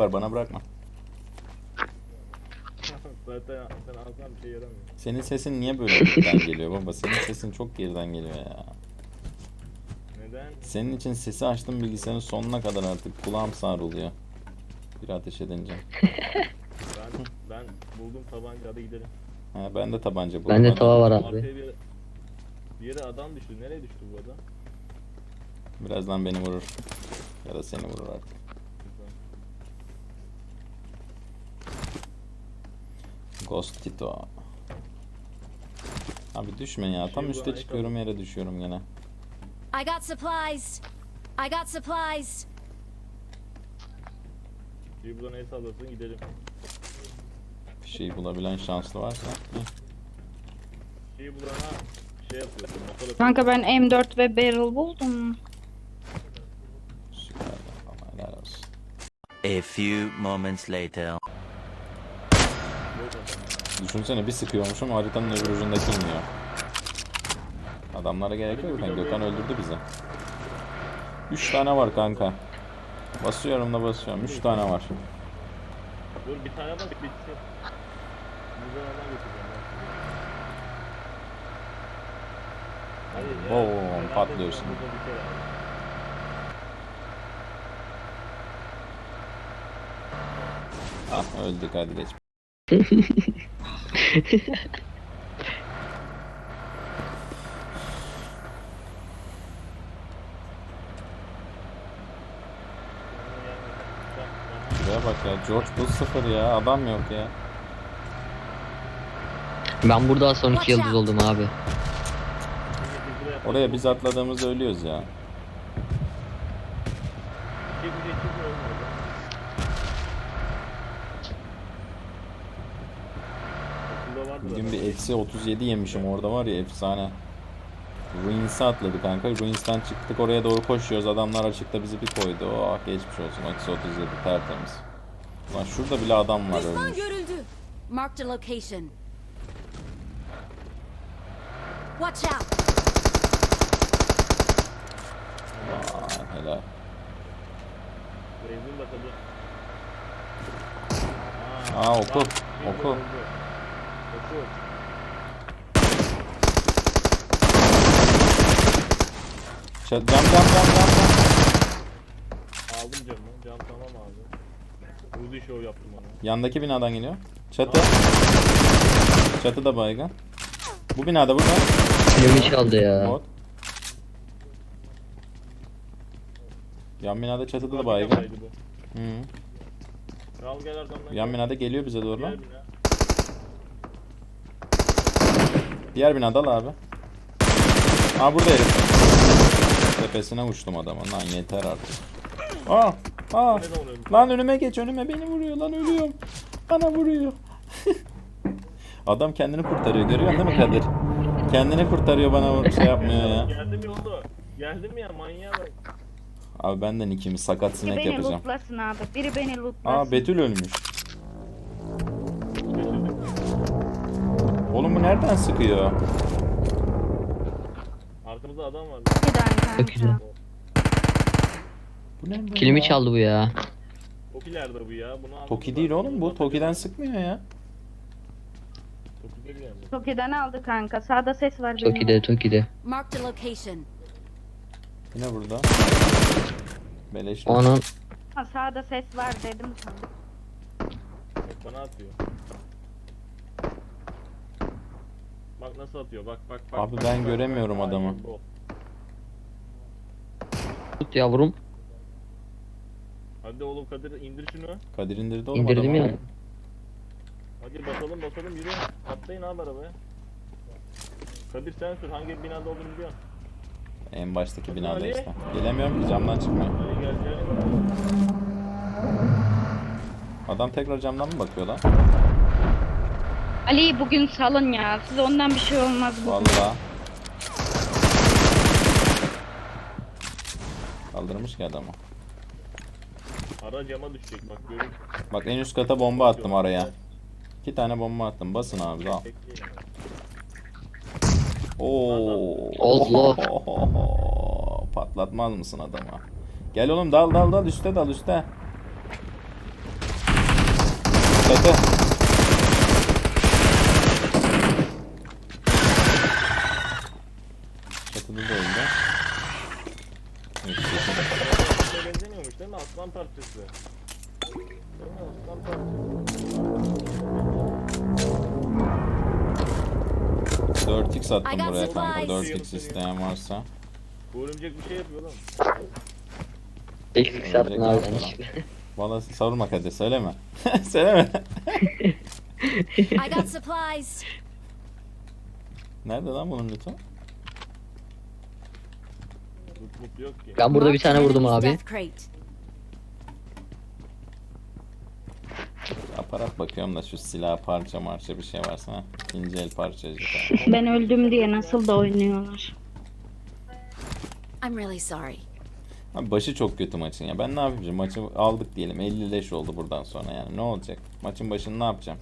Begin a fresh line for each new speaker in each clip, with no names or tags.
var bana bırakma.
Zaten sen bir şey yaramıyor.
Senin sesin niye böyle geriden geliyor baba? Senin sesin çok geriden geliyor ya.
Neden?
Senin için sesi açtım bilgisayarın sonuna kadar artık kulağım savruluyor. Bir ateş edince.
Ben ben buldum tabanca hadi gidelim.
Ha, ben de tabanca buldum.
Bende tava var
Arkaya
abi.
bir yere, bir yere adam düştü. Nereye düştü bu adam?
Birazdan beni vurur. Ya da seni vurur artık. Ghost Tito. Abi düşme ya. Tam
Şey,
üste çıkıyorum yere düşüyorum gene.
I got supplies. I got supplies.
Bir buradan el sallasın gidelim.
Bir şey bulabilen şanslı varsa.
Şeyi bulana şey yapıyorsun. Motor atıyorsun.
Kanka ben M4 ve barrel buldum.
Süper. Allah helal olsun.
A few moments later.
Düşünsene bir sıkıyormuşum haritanın öbür ucundaki inmiyor. Adamlara gerek yok. Yani Gökhan öldürdü bizi. 3 tane var kanka. Basıyorum da basıyorum. 3 tane var.
Dur bir tane bitsin. Ya,
Oo,
herhalde
patlıyorsun. Ah öldük hadi geç. Şuraya bak ya. George Bull sıfır ya. Adam yok ya.
Ben burada son iki
Watch
yıldız oldum abi.
Oraya biz atladığımızda ölüyoruz ya.
Çık, çık, çık, olmadı. Okulda vardı
Bugün bir eksi 37 yemişim orada var ya efsane. Ruins'e atladı kanka. Ruins'ten çıktık oraya doğru koşuyoruz. Adamlar açıkta bizi bir koydu. Oh geçmiş olsun. Eksi 37 tertemiz. Lan şurada bile adam var
Düşman
ölmüş.
görüldü. Marked a location. Watch out.
Vay helal. Aa, oku, oku.
Oku.
Cam cam cam cam cam.
Aldım camı. Cam tamam abi. Uzi show yaptım ona.
Yandaki binadan geliyor. Çatı. Çatı da baygın. Bu binada burada.
Filmi çaldı ya.
Mod. Yan binada çatıda da baygın. Hı.
Kral gel.
Yan
gel.
binada geliyor bize doğru lan.
Diğer bina.
Diğer binada abi. Aa burada herif. Tepesine uçtum adamın lan yeter artık. Aa! Aa! Lan önüme geç önüme beni vuruyor lan ölüyorum. Bana vuruyor. Adam kendini kurtarıyor görüyor değil mi Kadir? Kendini kurtarıyor bana şey yapmıyor ya.
Geldim ya oldu. Geldim ya manyağa bak.
Abi benden ikimiz sakat
Biri
sinek
beni
yapacağım.
lootlasın abi. Biri beni lootlasın.
Aa Betül ölmüş. Oğlum bu nereden sıkıyor?
Arkamızda adam var.
Güzel.
kanka.
Bu nereden
Kilimi
ya?
çaldı bu ya.
Toki'lerde bu ya. Bunu
Toki değil oğlum bu. Toki'den sıkmıyor ya.
Toki'den aldı kanka. Sağda ses var benim.
Toki'de Toki'de.
Marked a location.
Yine burada. Beleş.
Onun
Ha, sağda ses var dedim sana.
Bana atıyor. Bak nasıl atıyor bak bak bak.
Abi
bak,
ben
bak,
göremiyorum
bak.
adamı.
Ay,
tut yavrum.
Hadi oğlum Kadir indir şunu.
Kadir indirdi oğlum
İndirdim
adamı.
ya.
Hadi basalım basalım yürü. Atlayın abi arabaya. Kadir sen sür hangi binada olduğunu biliyorsun.
En baştaki binada
Ali.
işte. Gelemiyorum ki camdan çıkmıyor.
Hadi gel gel.
Adam tekrar camdan mı bakıyor lan?
Ali bugün salın ya. Size ondan bir şey olmaz bugün.
Vallahi. Kaldırmış ki adamı.
Ara cama düşecek bak görün.
Bak en üst kata bomba attım araya. İki tane bomba attım. Basın abi al.
Bekleyin.
Oo.
Allah.
Patlatmaz mısın adama? Gel oğlum dal dal dal üste dal üste. Çatı. 4x attım
I got
buraya kanka.
supplies.
4x isteyen varsa.
Bu örümcek bir şey yapıyor lan.
Eksik sattın abi yanlışlıkla.
Valla savurma Kadir söyleme. söyleme.
I got supplies.
Nerede lan bunun lütfen?
Yok ki.
Ben burada bir tane vurdum abi.
Death crate.
Aparat bakıyorum da şu silah parça marça bir şey varsa. ha. İnce el parçacık.
Ben öldüm diye nasıl da oynuyorlar.
I'm really sorry.
Abi başı çok kötü maçın ya. Ben ne yapayım şimdi? Maçı aldık diyelim. 50 leş oldu buradan sonra yani. Ne olacak? Maçın başını ne yapacağım?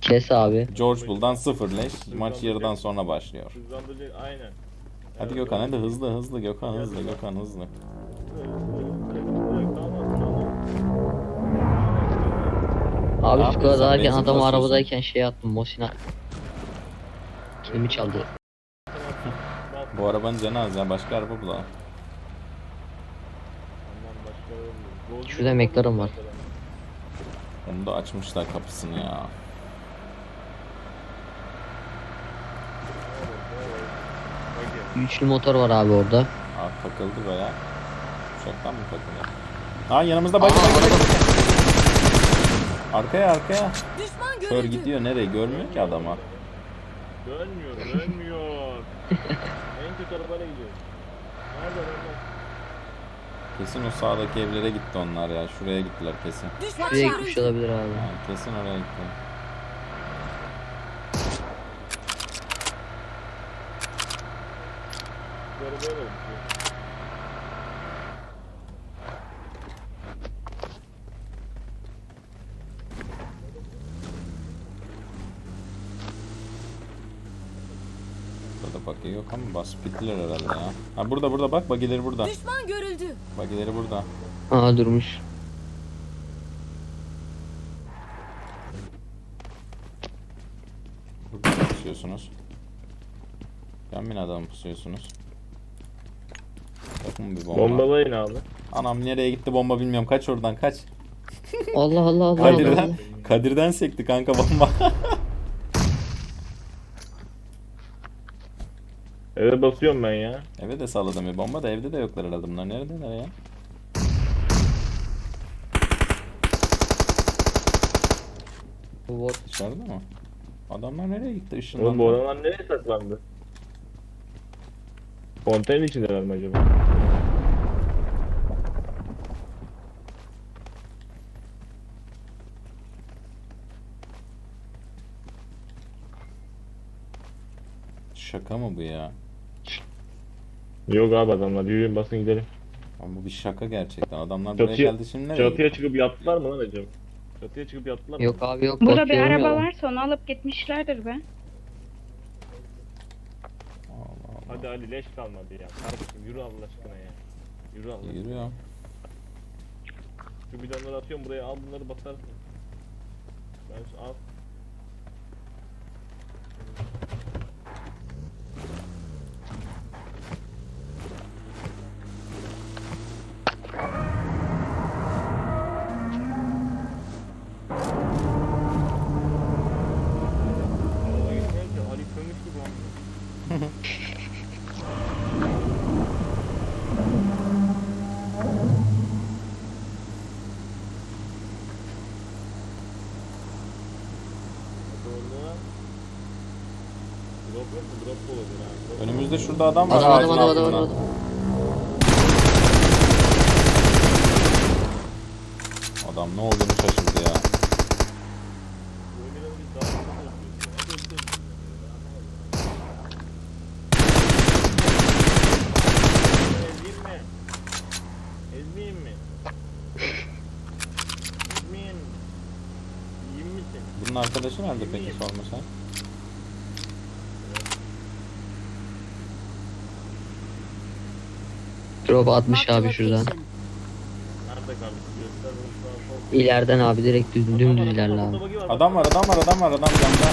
Kes abi.
George Bull'dan 0 leş. Maç yarıdan sonra başlıyor.
Hızlandırıcı aynen.
Hadi Gökhan hadi hızlı hızlı Gökhan hızlı Gökhan hızlı.
Abi
Ne
ararken
Benzin
adam arabadayken şey attım. Mosin attım. Kilimi çaldı.
Bu arabanın canı az ya. Başka araba bulalım.
Şurada McLaren var.
Onu da açmışlar kapısını ya.
Üçlü motor var abi orada.
Aa takıldı baya. Uçaktan mı takıldı? Aa yanımızda bak. Arkaya arkaya.
Düşman
Kör
görüldü.
gidiyor nereye görmüyor ki adama.
Dönmüyor, dönmüyor. en kötü arabayla gidiyor. Nerede onlar?
Kesin o sağdaki evlere gitti onlar ya. Şuraya gittiler kesin.
Düşman
Şuraya gitmiş
görüldü.
olabilir abi.
Yani kesin oraya gitti.
Bu arabaya da gidiyor.
Yok ama bas bittiler herhalde ya. Ha burada burada bak bagileri burada.
Düşman görüldü.
Bagileri burada.
Aa durmuş.
Burada pusuyorsunuz? Yan binada mı pusuyorsunuz? Mu bir bomba?
Bombalayın abi.
Anam nereye gitti bomba bilmiyorum. Kaç oradan kaç.
Allah Allah Allah Allah.
Kadir'den, Kadir'den sekti kanka bomba.
Eve basıyorum ben ya.
Eve de salladım bir bomba da evde de yoklar herhalde bunlar. Neredeler ya?
Bu bot.
Dışarıda mı? Adamlar nereye gitti?
Oğlum
Işınlandı.
bu adamlar nereye saklandı? Konteyner içindeler mi acaba?
Şaka mı bu ya?
Yok abi adamlar. Yürüyün basın gidelim.
Ama bu bir şaka gerçekten. Adamlar buraya
Çatıya,
geldi şimdi nereye
çatıya
gitti?
çıkıp yattılar mı lan acaba? Çatıya çıkıp yattılar mı?
Yok abi yok.
Burada bir
bakıyorum
araba
ya.
varsa onu alıp gitmişlerdir be.
Allah Allah.
Hadi hadi leş kalmadı ya. Kardeşim yürü Allah aşkına ya. Yürü Allah aşkına.
Yürüyor.
Şu bidonları atıyorum buraya al bunları basarsın. Ben şu al.
Önümüzde şurada adam var
Adam
ağacın
adam adam adam
altında.
adam.
Adam ne olduğunu şaşırdı ya.
Bu oyunu biz daha fazla yapıyoruz ya. Hadi öldürelim ya. Ezeyim mi? Ezmeyeyim mi? Ezmeyeyim mi? Yiyeyim mi seni?
Bunun arkadaşı nerede peki sormasa?
Drop atmış abi şuradan.
Nerede Göster.
İleriden abi direkt düz, dümdüz ilerle abi.
Adam var adam var adam var adam camda.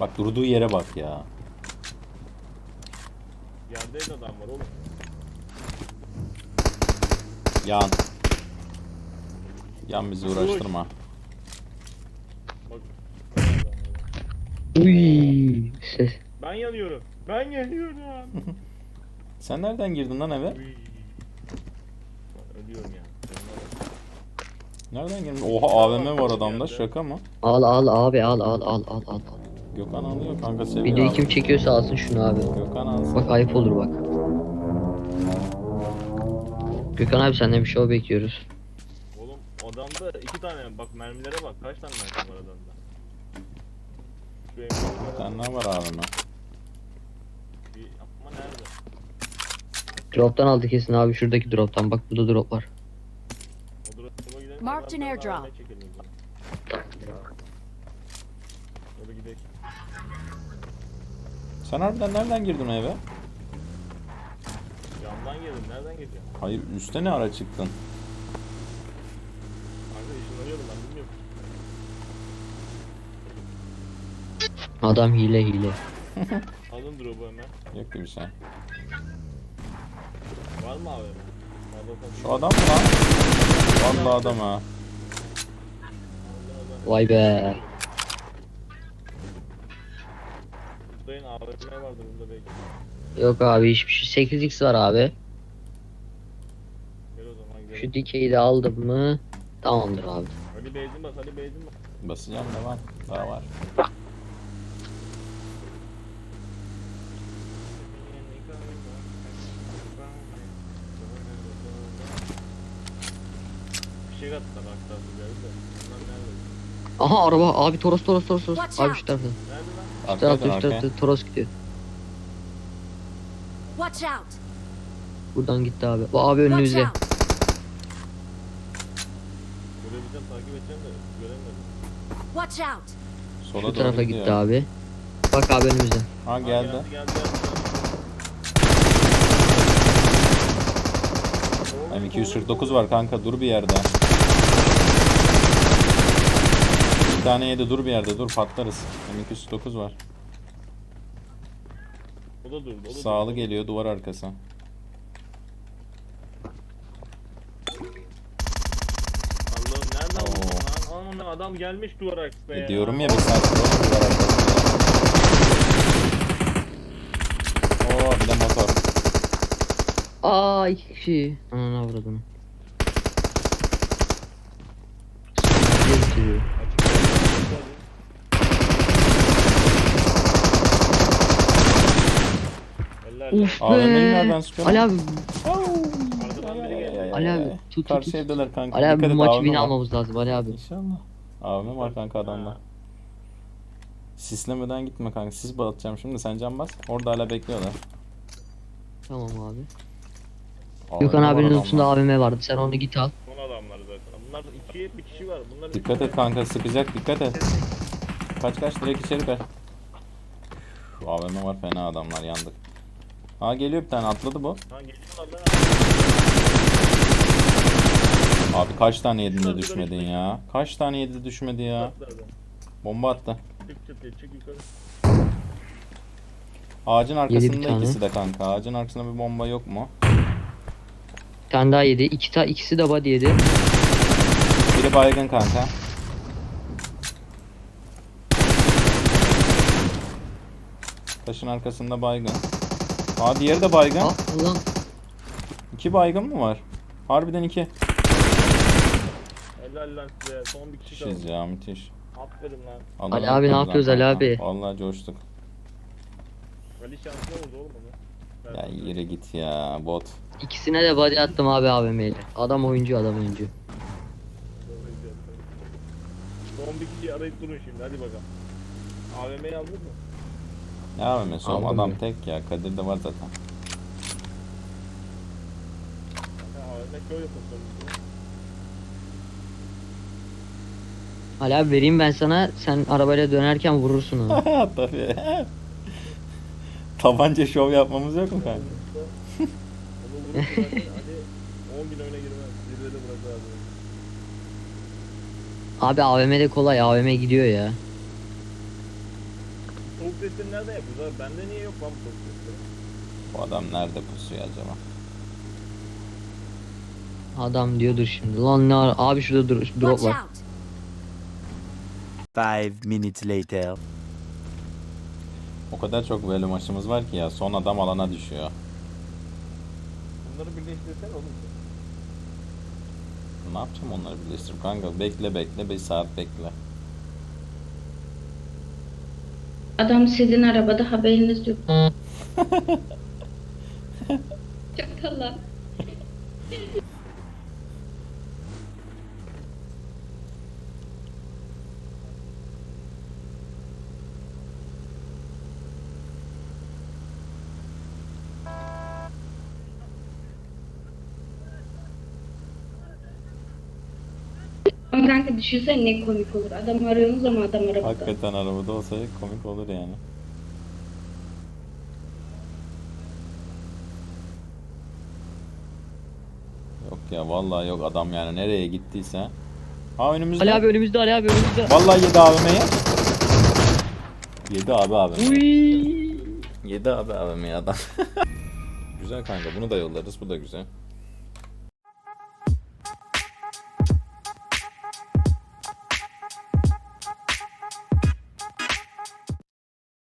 Bak durduğu yere bak ya.
Yerde de adam var oğlum.
Yan. Yan bizi uğraştırma.
Uy, ses.
Ben yanıyorum. Ben yanıyorum.
Sen nereden girdin lan eve?
Uy. Ölüyorum ya.
Nereden girdin? Oha AVM var adamda şaka mı?
Al al abi al al al al al. al.
Gökhan alıyor kanka seviyor.
Videoyu
abi.
kim çekiyorsa alsın şunu abi.
Gökhan alsın.
Bak ayıp olur bak. Gökhan abi senden bir show bekliyoruz.
Oğlum adamda iki tane bak mermilere bak kaç tane mermi var adamda.
Sen ne var AVM?
Bir, ama nerede?
Drop'tan aldı kesin abi şuradaki drop'tan. Bak burada drop var.
O drop'a gidelim.
Marked an airdrop.
Gidelim.
Sen harbiden nereden girdin eve?
Yandan geldim. Nereden geleceğim?
Hayır üste ne ara çıktın?
Kanka ışınlanıyorum ben bilmiyorum.
Adam hile hile.
Alın drop'u hemen.
Yok ki bir şey.
Var mı abi?
Şu adam mı lan? Vallahi adam ha.
Vay be.
Buradayın AVM vardır burada belki.
Yok abi hiçbir şey. 8x var abi.
Gel o zaman gidelim.
Şu dikeyi de aldım mı? Tamamdır abi.
Ali benzin bas, Ali benzin bas.
Basacağım devam. Daha var.
Geldi. Bunlar nerede?
Aha araba abi Toros Toros Toros Toros.
Watch
Abi
out.
şu tarafta.
Nerede lan?
Şu
Arkaya
tarafta şu
arkaya.
tarafta Toros gidiyor.
Watch out!
Buradan gitti abi. Bu abi
Watch
önümüzde.
out!
Görebileceğim takip edeceğim de göremedim.
Watch out!
Sola
Şu
doğru
tarafa
gidiyor.
gitti abi. Bak abi önümüzde.
Ha
Ha,
geldi.
geldi geldi geldi.
M249 var kanka dur bir yerde. Bir tane yedi dur bir yerde dur patlarız. M249 var.
O da durdu. O da
Sağlı
durdu.
geliyor duvar arkası.
Allah'ım nereden
Oo.
lan? Aman adam gelmiş duvar arkasına
E
ya.
diyorum ya bir saat sonra duvar arkası. Oo bir de motor.
Aa iki kişi. Ananı avradını. Getiriyor.
AVM'yi
be.
nereden sıkıyor?
Ali abi. Ali abi tut tut
Karşı
tut.
evdeler kanka.
Ali abi
Dikkat
bu
et,
maçı
AVM
win
var.
almamız lazım Ali abi.
İnşallah. AVM var kanka adamda.
Ha.
Sislemeden gitme kanka. Sis batacağım şimdi sen can bas. Orada hala bekliyorlar.
Tamam abi.
AVM
Gökhan
var
abinin
adamda.
üstünde AVM vardı. Sen onu git al.
Son adamlar zaten. Bunlar iki bir kişi var. Bunlar
Dikkat et kanka sıkacak dikkat et. Kaç kaç direkt içeri kaç. Şu AVM var fena adamlar yandık. Ha geliyor bir tane atladı bu.
Ha geçiyorlar lan.
Abi kaç tane yedin de düşmedin ya. Kaç tane yedi de düşmedi ya. Bomba attı.
Çık çatıya çık yukarı.
Ağacın
bir
arkasında
tane.
ikisi de kanka. Ağacın arkasında bir bomba yok mu?
Bir tane daha yedi. İki ta ikisi de body yedi.
Biri baygın kanka. Taşın arkasında baygın. Aa diğeri de baygın.
Al ulan.
İki baygın mı var? Harbiden iki.
Helal lan size. Son bir kişi
Müthiş
kaldı.
ya müthiş.
Aferin lan.
Allah'ım
Ali abi ne
kazan
yapıyoruz Ali abi?
Vallahi coştuk.
Ali şansına vurdu oğlum onu.
Ya yere git ya bot.
İkisine de body attım abi AVM ile. Adam oyuncu adam oyuncu.
Son bir kişiyi arayıp durun şimdi hadi bakalım. AVM'yi aldın mı?
Ne yapayım son
Aldım
adam
ya.
tek ya. Kadir de var zaten.
Ha, AVM şöyle yapın sonra.
Ali abi vereyim ben sana. Sen arabayla dönerken vurursun onu.
Tabii. Tabanca şov yapmamız yok mu kanka?
Onu vurup bırakın. Hadi 10 bin oyuna girmez. Zirvede bırakın. abi.
Abi AVM'de kolay AVM gidiyor ya.
Testini nerede yapıyoruz abi? Bende niye yok lan bu?
Bu adam nerede pusuyor acaba?
Adam diyordur şimdi. Lan ne ara- abi şurada dur drop
Watch
var.
out!
Five minutes later.
O kadar çok bölüm maçımız var ki ya son adam alana düşüyor.
Bunları birleştirsen oğlum.
Ne yapacağım onları birleştirip kanka bekle bekle 5 saat bekle.
Adam sizin arabada haberiniz yok. Çakala. Kanka düşünsene ne komik olur. Adam arıyorsunuz ama adam arabada.
Hakikaten arabada olsa komik olur yani. Yok ya vallahi yok adam yani nereye gittiyse. Ha önümüzde.
Ali abi önümüzde Ali abi önümüzde.
Vallahi yedi AVM'ye. Yedi abi.
Uy.
Yedi abi AVM'ye adam. güzel kanka bunu da yollarız bu da güzel.